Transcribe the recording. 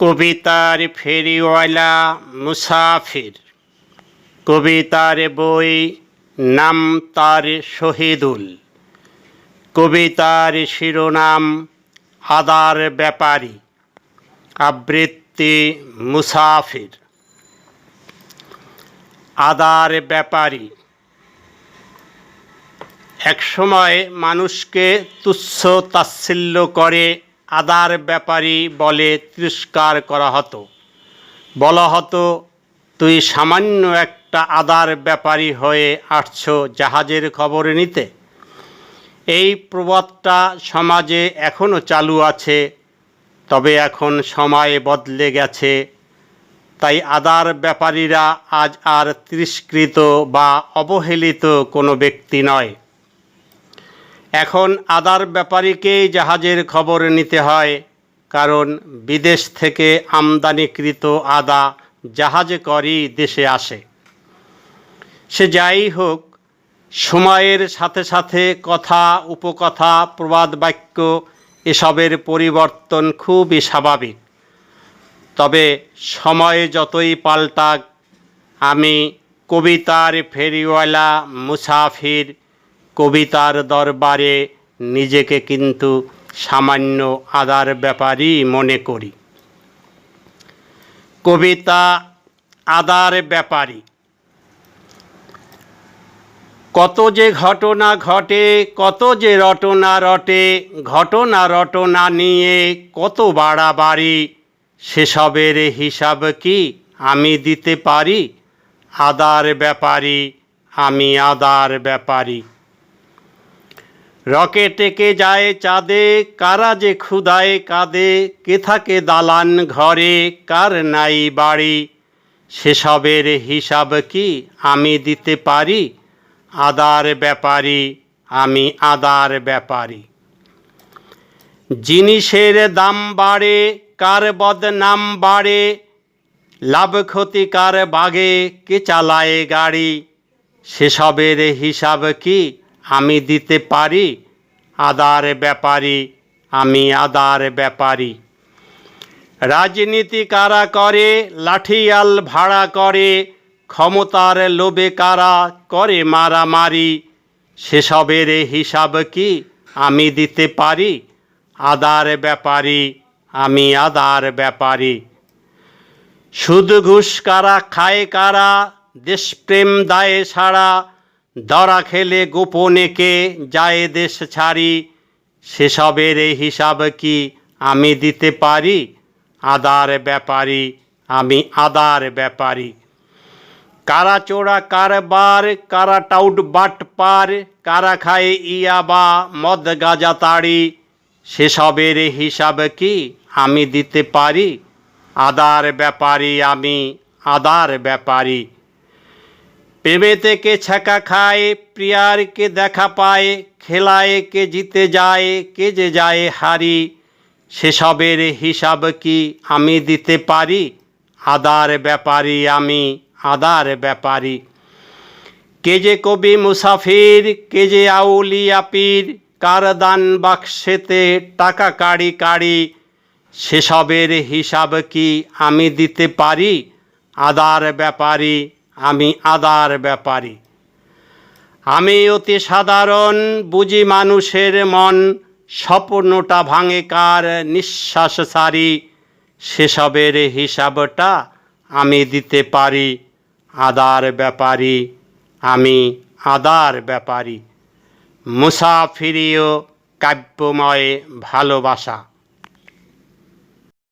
কবিতার ফেরিওয়ালা মুসাফির। কবিতার বই নাম তার শহীদুল। কবিতার শিরোনাম আদার ব্যাপারী। আবৃত্তি মুসাফির। আদার ব্যাপারী। একসময় মানুষকে তুচ্ছ তাচ্ছিল্য করে আদার ব্যাপারী বলে তিরস্কার করা হতো। বলা হতো, তুই সামান্য একটা আদার ব্যাপারী হয়ে আসছ জাহাজের খবর নিতে। এই প্রবাদটা সমাজে এখনও চালু আছে, তবে এখন সময় বদলে গেছে। তাই আদার ব্যাপারীরা আজ আর তিরস্কৃত বা অবহেলিত কোনো ব্যক্তি নয়। এখন আদার ব্যাপারীকেই জাহাজের খবর নিতে হয়, কারণ বিদেশ থেকে আমদানিকৃত আদা জাহাজে করেই দেশে আসে। সে যাই হোক, সময়ের সাথে সাথে কথা, উপকথা, প্রবাদ বাক্য, এসবের পরিবর্তন খুবই স্বাভাবিক। তবে সময় যতই পাল্টাক, আমি কবিতার ফেরিওয়ালা মুসাফির কবিতার দরবারে নিজেকে কিন্তু সামান্য আদার ব্যাপারই মনে করি। কবিতা আদার ব্যাপারী কত যে ঘটনা ঘটে, কত যে রটনা রটে, ঘটনা রটনা নিয়ে কত বাড়াবাড়ি, সেসবের হিসাব কি আমি দিতে পারি? আদার ব্যাপারী আমি আদার ব্যাপারী রকেটেকে যায় চাঁদে, কারা যে ক্ষুদায় কাঁদে, কে থাকে দালান ঘরে, কার নাই বাড়ি? সেসবের হিসাব কি আমি দিতে পারি? আদার ব্যাপারী, আমি আদার ব্যাপারী। জিনিসের দাম বাড়ে, কার বদনাম বাড়ে, লাভ ক্ষতি কার বাগে, কে চালায় গাড়ি? সেসবের হিসাব কি আমি দিতে পারি? আদার ব্যাপারী, আমি আদার ব্যাপারী। রাজনীতি কারা করে, লাঠিয়াল ভাড়া করে, ক্ষমতার লোভে কারা করে মারামারি, সেসবের হিসাব কি আমি দিতে পারি? আদার ব্যাপারী, আমি আদার ব্যাপারী। সুদ ঘুষ কারা খায় কারা, দেশপ্রেম দায়ে ছাড়া দরা খেলে গোপনেকে যায় দেশ ছাড়ি? সেসবের এই হিসাব কি আমি দিতে পারি? আদার ব্যাপারী, আমি আদার ব্যাপারী। কারা চোরা কারবার, কারা টাউট বাট পার, কারা খায় ইয়াবা মদ গাজা তাড়ি? সেসবের হিসাব কি আমি দিতে পারি? আদার ব্যাপারী, আমি আদার ব্যাপারী। প্রেমেতে কে ছ্যাঁকা খায় প্রিয়ার কে দেখা পায়, খেলায় কে জিতে যায়, কে যে যায় হারি। সেসবের হিসাব কি আমি দিতে পারি? আদার ব্যাপারী আমি, আদার ব্যাপারী। কে যে কবি মুসাফির, কে যে আউলিয়া পীর, কার দান বাক্সেতে টাকা কাড়ি কাড়ি। সেসবের হিসাব কি আমি দিতে পারি? আদার ব্যাপারী আমি আদার ব্যাপারী। আমি অতি সাধারণ, বুঝি মানুষের মন স্বপ্নটা ভাঙে কার নিঃশ্বাস সারি। সেসবের হিসাবটা আমি দিতে পারি, আদার ব্যাপারী। আমি আদার ব্যাপারী। মুসাফিরিও কাব্যময় ভালোবাসা।